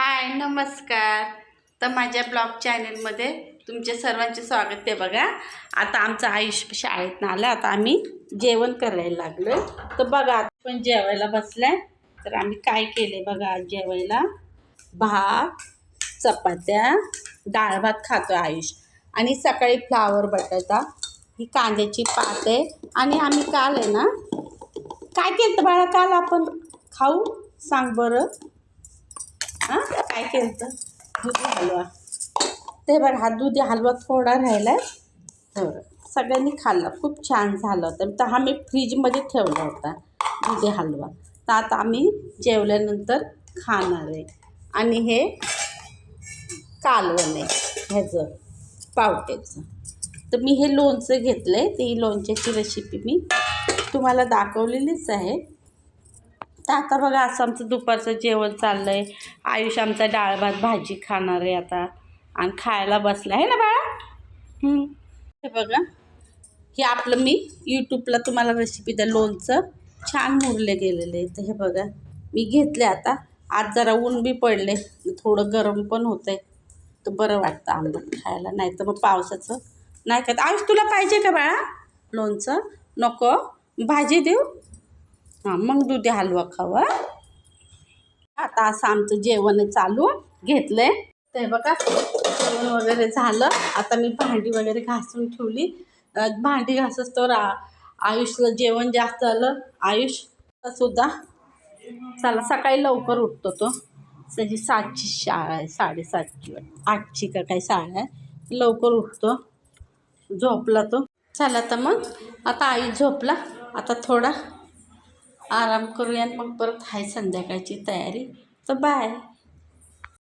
हाय नमस्कार. तर माझ्या ब्लॉग चॅनलमध्ये तुमचे सर्वांचे स्वागत आहे बघा. आता आमचं आयुष्य शाळेतनं आलं आता आम्ही जेवण करायला लागलो तर बघा आता पण जेवायला बसलाय. तर आम्ही काय केले बघा आज जेवायला? भात चपात्या डाळ भात खातो आयुष. आणि सकाळी फ्लावर बटाटा ही कांद्याची पात आहे. आणि आम्ही काल आहे ना काय केलं बाळा काल आपण? खाऊ? सांग बरं. काय केलं तर दुधी हलवा. ते बघा हा दुधी हलवा थोडा राहिला तर सगळ्यांनी खाल्ला. खूप छान झालं होतं. तर हा मी फ्रीजमध्ये ठेवला होता दुधी हलवा. तर आता आम्ही जेवल्यानंतर खाणार आहे. आणि हे कालवण आहे ह्याचं पावट्याचं. तर मी हे लोणचं घेतलं आहे ती लोणच्याची रेसिपी मी तुम्हाला दाखवलेलीच आहे. आता बघा असं आमचं दुपारचं जेवण चाललं आहे आयुष आमचा डाळ भात भाजी खाणार आहे आता. आणि खायला बसला आहे ना बाळा? हे बघा. हे आपलं मी यूट्यूबला तुम्हाला रेसिपी द्या. लोणचं छान मुरले गेलेले आहे तर हे बघा. मी घेतले आता. आज जरा ऊन बी पडले. थोडं गरम पण होतं आहे तर बरं वाटतं आंबट खायला. नाही तर मग पावसाचं नाही का आयुष तुला पाहिजे का बाळा? लोणचं. नको. भाजी देऊ. हां मग दुधी हलवा खाऊ आता असं आमचं जेवण चालू घेतलं आहे ते बघा जेवण वगैरे झालं. आता मी भांडी वगैरे घासून ठेवली. भांडी घासच तर आयुषला जेवण जास्त आलं. आयुष सुद्धा चला सकाळी लवकर उठतो तो. त्याची सातची शाळा आहे साडेसातची आठची का काही शाळा आहे. लवकर उठतो. झोपला तो. चला तर मग आता आई झोपला. आता थोडा आराम करूया आणि मग परत आहे संध्याकाळची तयारी. तर बाय.